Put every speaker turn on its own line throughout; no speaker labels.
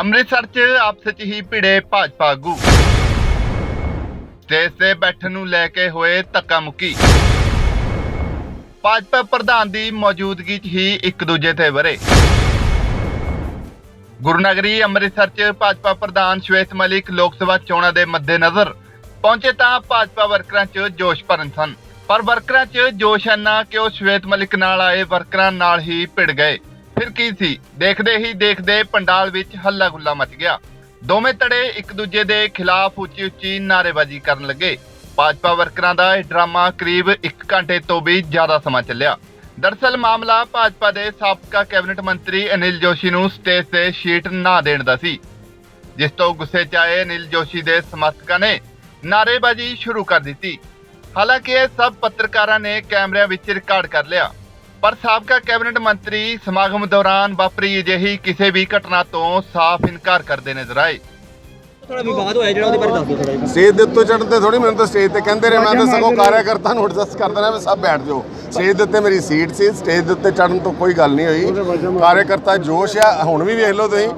ਅੰਮ੍ਰਿਤਸਰ 'ਚ ਆਪਸ 'ਚ ਹੀ ਭਿੜੇ ਭਾਜਪਾ ਆਗੂ। ਸਟੇਜ ਤੇ ਬੈਠਣ ਨੂੰ ਲੈ ਕੇ ਹੋਏ ਧੱਕਾ ਮੁੱਕੀ। ਭਾਜਪਾ ਪ੍ਰਧਾਨ ਦੀ ਮੌਜੂਦਗੀ 'ਚ ਹੀ ਇੱਕ ਦੂਜੇ ਤੇ ਵਰੇ। ਗੁਰਨਗਰੀ ਅੰਮ੍ਰਿਤਸਰ 'ਚ ਭਾਜਪਾ ਪ੍ਰਧਾਨ ਸ਼ਵੇਤ ਮਲਿਕ ਲੋਕ ਸਭਾ ਚੋਣਾਂ ਦੇ ਮੱਦੇਨਜ਼ਰ ਪਹੁੰਚੇ ਤਾਂ ਭਾਜਪਾ ਵਰਕਰਾਂ 'ਚ ਜੋਸ਼ ਭਰਨ ਸਨ। ਪਰ ਵਰਕਰਾਂ 'ਚ ਜੋਸ਼ ਇੰਨਾ ਕਿ ਉਹ ਸ਼ਵੇਤ ਮਲਿਕ ਨਾਲ ਆਏ ਵਰਕਰਾਂ ਨਾਲ ਹੀ ਭਿੜ ਗਏ। ਫਿਰ ਕੀ ਸੀ? ਦੇਖਦੇ ਹੀ ਦੇਖਦੇ ਪੰਡਾਲ ਵਿੱਚ ਹੱਲਾ ਗੁੱਲਾ ਮਚ ਗਿਆ। ਦੋਵੇਂ ਧੜੇ ਇੱਕ ਦੂਜੇ ਦੇ ਖਿਲਾਫ ਉੱਚੀ ਉੱਚੀ ਨਾਅਰੇਬਾਜ਼ੀ ਕਰਨ ਲੱਗੇ। ਭਾਜਪਾ ਵਰਕਰਾਂ ਦਾ ਇਹ ਡਰਾਮਾ ਕਰੀਬ 1 ਘੰਟੇ ਤੋਂ ਵੀ ਜ਼ਿਆਦਾ ਸਮਾਂ ਚੱਲਿਆ। ਦਰਸਲ ਮਾਮਲਾ ਭਾਜਪਾ ਦੇ ਸਾਬਕਾ ਕੈਬਨਿਟ ਮੰਤਰੀ ਅਨਿਲ ਜੋਸ਼ੀ ਨੂੰ ਸਟੇਜ ਤੇ ਸ਼ੀਟ ਨਾ ਦੇਣ ਦਾ ਸੀ। ਜਿਸ ਤੋਂ ਗੁੱਸੇ 'ਚ ਆਏ ਅਨਿਲ ਜੋਸ਼ੀ ਦੇ ਸਮਰਥਕਾਂ ਨੇ ਨਾਅਰੇਬਾਜ਼ੀ ਸ਼ੁਰੂ ਕਰ ਦਿੱਤੀ। ਹਾਲਾਂਕਿ ਇਹ ਸਭ ਪੱਤਰਕਾਰਾਂ ਨੇ ਕੈਮਰਿਆਂ ਵਿੱਚ ਰਿਕਾਰਡ ਕਰ ਲਿਆ। ਪਰ ਸਾਬਕਾ ਕੈਬਨਿਟ ਮੰਤਰੀ ਸਮਾਗਮ ਦੌਰਾਨ ਵਾਪਰੀ ਅਜਿਹੀ ਕਿਸੇ ਵੀ ਘਟਨਾ ਤੋਂ ਸਾਫ਼ ਇਨਕਾਰ ਕਰਦੇ ਨਜ਼ਰ ਆਏ।
ਥੋੜਾ ਵਿਵਾਦ ਹੋਇਆ ਜਿਹੜਾ ਉਹਦੇ ਬਾਰੇ ਦੱਸ ਦਿਓ ਥੋੜਾ ਜਿਹਾ।
ਸਟੇਜ ਦੇ ਉੱਤੇ ਚੜਨ ਤੇ ਥੋੜੀ ਮੈਨੂੰ ਤਾਂ ਸਟੇਜ ਤੇ ਕਹਿੰਦੇ ਰਹੇ ਮੈਂ ਤਾਂ ਸਗੋਂ ਕਾਰਿਆਕਰਤਾ ਨੂੰ ਐਡਜਸਟ ਕਰ ਦੇਣਾ ਵੀ ਸਭ ਬੈਠ ਜਾਓ। ਸਟੇਜ ਦੇ ਉੱਤੇ ਮੇਰੀ ਸੀਟ ਸੀ ਸਟੇਜ ਦੇ ਉੱਤੇ ਚੜਨ ਤੋਂ ਕੋਈ ਗੱਲ ਨਹੀਂ ਹੋਈ। ਕਾਰਿਆਕਰਤਾ ਜੋਸ਼ ਆ ਹੁਣ ਵੀ ਵੇਖ ਲਓ ਤੁਸੀਂ।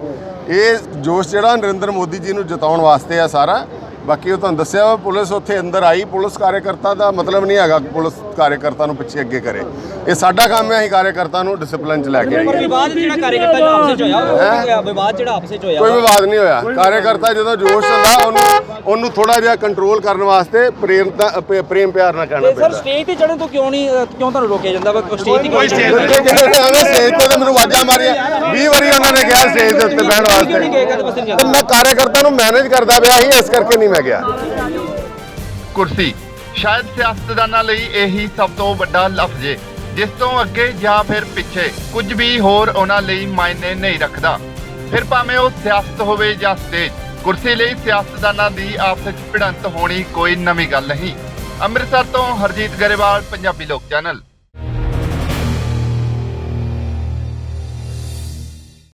ਇਹ ਜੋਸ਼ ਜਿਹੜਾ ਨਰਿੰਦਰ ਮੋਦੀ ਜੀ ਨੂੰ ਜਿਤਾਉਣ ਵਾਸਤੇ ਆ ਸਾਰਾ ਬਾਕੀ ਉਹ ਤੁਹਾਨੂੰ ਦੱਸਿਆ ਵਾ, ਪੁਲਿਸ ਉੱਥੇ ਅੰਦਰ ਆਈ ਪੁਲਿਸ ਕਾਰਿਆਕਰਤਾ ਦਾ ਮਤਲਬ ਨਹੀਂ ਹੈਗਾ ਕਿ ਪੁਲਿਸ ਕਾਰਿਆਕਰਤਾ ਨੂੰ ਪਿੱਛੇ ਅੱਗੇ ਕਰੇ। ਇਹ ਸਾਡਾ ਕੰਮ ਹੈ ਅਸੀਂ ਕਾਰਿਆਕਰਤਾ ਨੂੰ ਡਿਸਪਲਿਨ 'ਚ ਲੈ ਕੇ ਆਈਏ।
ਵਿਵਾਦ ਜਿਹੜਾ ਕਾਰਜਕਰਤਾ ਦਾ ਆਪਸ ਵਿੱਚ ਹੋਇਆ ਉਹ ਕੀ ਹੋਇਆ ਵਿਵਾਦ ਜਿਹੜਾ ਆਪਸ ਵਿੱਚ ਹੋਇਆ?
ਕੋਈ ਵਿਵਾਦ ਨਹੀਂ ਹੋਇਆ। ਕਾਰਿਆਕਰਤਾ ਜਦੋਂ ਜੋਸ਼ ਹੁੰਦਾ ਉਹਨੂੰ ਉਹਨੂੰ ਥੋੜਾ ਜਿਹਾ ਕੰਟਰੋਲ ਕਰਨ ਵਾਸਤੇ ਪ੍ਰੇਮ ਪ੍ਰੇਮ ਪਿਆਰ ਨਾਲ ਕਹਿਣਾ
ਤੇ ਸਰ
ਪੈਂਦਾ।
ਸਟੇਜ ਤੇ ਚੜਨ ਤੋਂ ਕਿਉਂ ਨਹੀਂ ਕਿਉਂ ਤੁਹਾਨੂੰ ਰੋਕਿਆ ਜਾਂਦਾ? ਵਾ ਸਟੇਜ ਤੇ
ਕੋਈ ਸਟੇਜ ਤੇ ਸਟੇਜ ਤੇ ਤਾਂ ਮੈਨੂੰ ਆਵਾਜ਼ਾਂ ਮਾਰੀਆਂ। 20 ਵਾਰੀ ਉਹਨਾਂ ਨੇ ਕਿਹਾ ਸਟੇਜ ਦੇ ਉੱਤੇ ਬਹਿਣ ਵਾਸਤੇ। ਮੈਂ ਕਾਰਿਆਕਰਤਾ ਨੂੰ ਮੈਨੇਜ ਕਰਦਾ ਪਿਆ ਸੀ ਇਸ ਕਰਕੇ ਨਹੀਂ ਮੈਂ ਗਿਆ।
ਕੁਰਸੀ, ਸ਼ਾਇਦ ਸਿਆਸਤਦਾਨਾਂ ਲਈ ਇਹੀ ਸਭ ਤੋਂ ਵੱਡਾ ਲਫ਼ਜ਼ ਏ, ਜਿਸ ਤੋਂ ਅੱਗੇ ਜਾਂ ਫਿਰ ਪਿੱਛੇ ਕੁਝ ਵੀ ਹੋਰ ਉਹਨਾਂ ਲਈ ਮਾਇਨੇ ਨਹੀਂ ਰੱਖਦਾ। ਫਿਰ ਭਾਵੇਂ ਉਹ ਸਿਆਸਤ ਹੋਵੇ ਜਾਂ ਸਟੇਜ, ਕੁਰਸੀ ਲਈ ਸਿਆਸਤਦਾਨਾਂ ਦੀ ਆਪਸ ਵਿੱਚ ਭਿੜੰਤ ਹੋਣੀ ਕੋਈ ਨਵੀਂ ਗੱਲ ਨਹੀਂ। ਅੰਮ੍ਰਿਤਸਰ ਤੋਂ ਹਰਜੀਤ ਗਰੇਵਾਲ, ਪੰਜਾਬੀ ਲੋਕ ਚੈਨਲ।